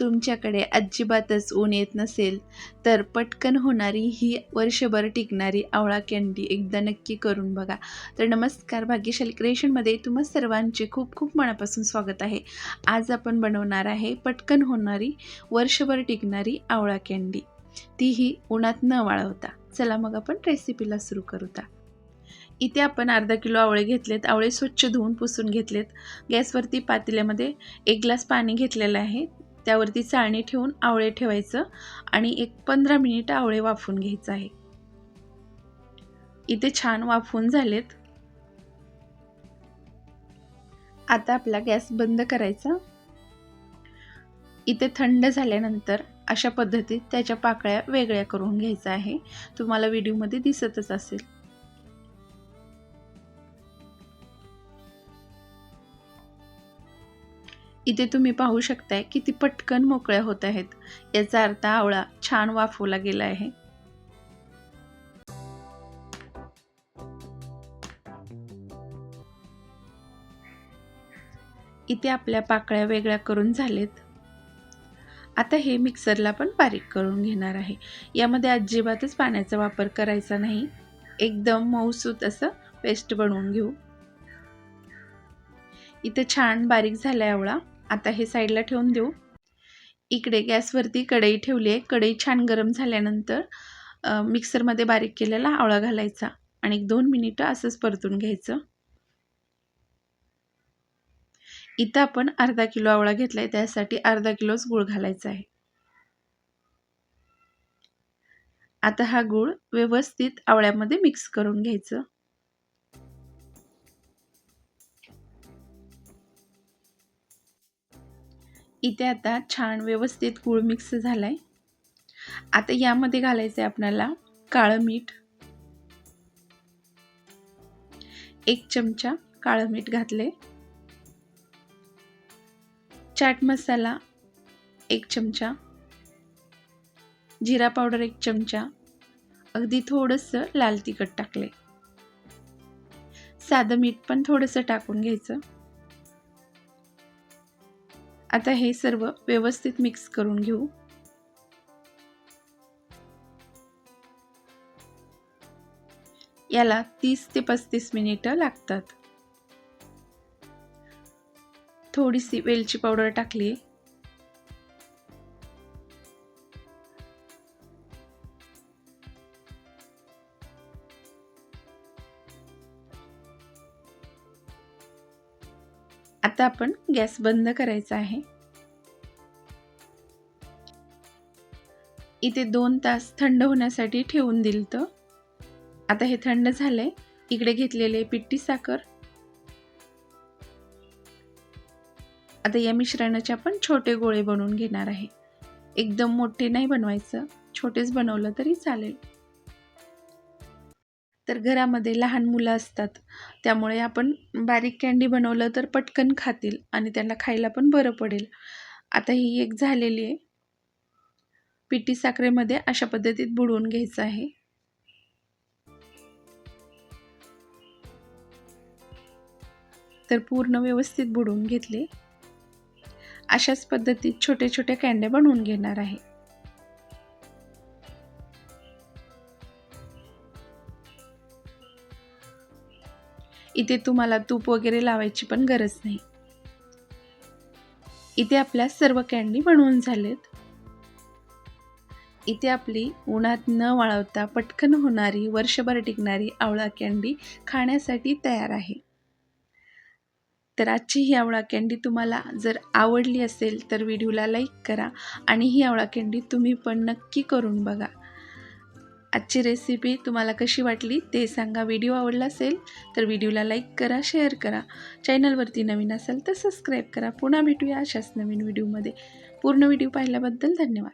तुमच्याकडे अजिबातच ऊन येत नसेल तर पटकन होणारी ही वर्षभर टिकणारी आवळा कँडी एकदा नक्की करून बघा. तर नमस्कार भाग्यशाली क्रिएशनमध्ये तुम्हा सर्वांचे खूप खूप मनापासून स्वागत आहे. आज आपण बनवणार आहे पटकन होणारी वर्षभर टिकणारी आवळा कँडी तीही उन्हात न वाळवता. चला मग आपण रेसिपीला सुरू करूता. इथे आपण अर्धा किलो आवळे घेतलेत. आवळे स्वच्छ धुवून पुसून घेतलेत. गॅसवरती पातेल्यामध्ये एक ग्लास पाणी घेतलेलं आहे. त्यावरती चाळणी ठेवून आवळे ठेवायचं आणि एक पंधरा मिनिट आवळे वाफून घ्यायचं आहे. इथे छान वाफून झालेत. आता आपला गॅस बंद करायचा. इथे थंड झाल्यानंतर अशा पद्धतीत त्याच्या पाकळ्या वेगळ्या करून घ्यायचा आहे. तुम्हाला व्हिडिओमध्ये दिसतच असेल. इथे तुम्ही पाहू शकताय किती पटकन मोकळ्या होत आहेत. याचा अर्थ आवळा छान वाफवला गेला आहे. इथे आपल्या पाकळ्या वेगळ्या करून झालेत. आता हे मिक्सरला पण बारीक करून घेणार आहे. यामध्ये अजिबातच पाण्याचा वापर करायचा नाही. एकदम मऊसूत असं पेस्ट बनवून घेऊ. इथे छान बारीक झाला आवळा. आता हे साईडला ठेवून देऊ. इकडे गॅसवरती कढई ठेवली आहे. कढई छान गरम झाल्यानंतर मिक्सरमध्ये बारीक केलेला आवळा घालायचा आणि एक दोन मिनिटं असंच परतून घ्यायचं. इथं आपण अर्धा किलो आवळा घेतला आहे त्यासाठी अर्धा किलोच गूळ घालायचा आहे. आता हा गूळ व्यवस्थित आवळ्यामध्ये मिक्स करून घ्यायचं. इथे आता छान व्यवस्थित गूळ मिक्स झाला आहे आता यामध्ये घालायचं आहे आपल्याला काळं मीठ. एक चमचा काळं मीठ घातले. चाट मसाला एक चमचा. जिरा पावडर एक चमचा. अगदी थोडंसं लाल तिखट टाकले साधं मीठ पण थोडंसं टाकून घ्यायचं. आता हे सर्व व्यवस्थित मिक्स करून घेऊ. याला तीस ते पस्तीस मिनिटं लागतात. थोडीशी वेलची पावडर टाकली. आता आपण गॅस बंद करायचा आहे. इथे दोन तास थंड होण्यासाठी ठेवून दिलं तर आता हे थंड झालंय. इकडे घेतलेले पिट्टी साखर. आता या मिश्रणाचे आपण छोटे गोळे बनवून घेणार आहे. एकदम मोठे नाही बनवायचं. छोटेच बनवलं तरी चालेल. तर घरामध्ये लहान मुलं असतात. त्यामुळे आपण बारीक कँडी बनवलं तर पटकन खातील आणि त्यांना खायला पण बरं पडेल. आता ही एक झालेली आहे. पिठी साखरेमध्ये अशा पद्धतीत बुडवून घ्यायचं आहे. तर पूर्ण व्यवस्थित बुडवून घेतले. अशाच पद्धतीत छोटे छोटे कँडे बनवून घेणार आहे. इथे तुम्हाला तूप वगैरे लावायची पण गरज नाही. इथे आपल्या सर्व कँडी बनवून झालेत. इथे आपली उन्हात न वाळवता पटकन होणारी वर्षभर टिकणारी आवळा कँडी खाण्यासाठी तयार आहे. तर आजची ही आवळा कँडी तुम्हाला जर आवडली असेल तर व्हिडिओला लाईक करा आणि ही आवळा कँडी तुम्ही पण नक्की करून बघा. आजची रेसिपी तुम्हाला कशी वाटली ते सांगा. व्हिडिओ आवडला असेल तर व्हिडिओला लाईक करा शेअर करा. चॅनलवरती नवीन असेल तर सबस्क्राईब करा. पुन्हा भेटूया अशाच नवीन व्हिडिओमध्ये पूर्ण व्हिडिओ पाहिल्याबद्दल धन्यवाद.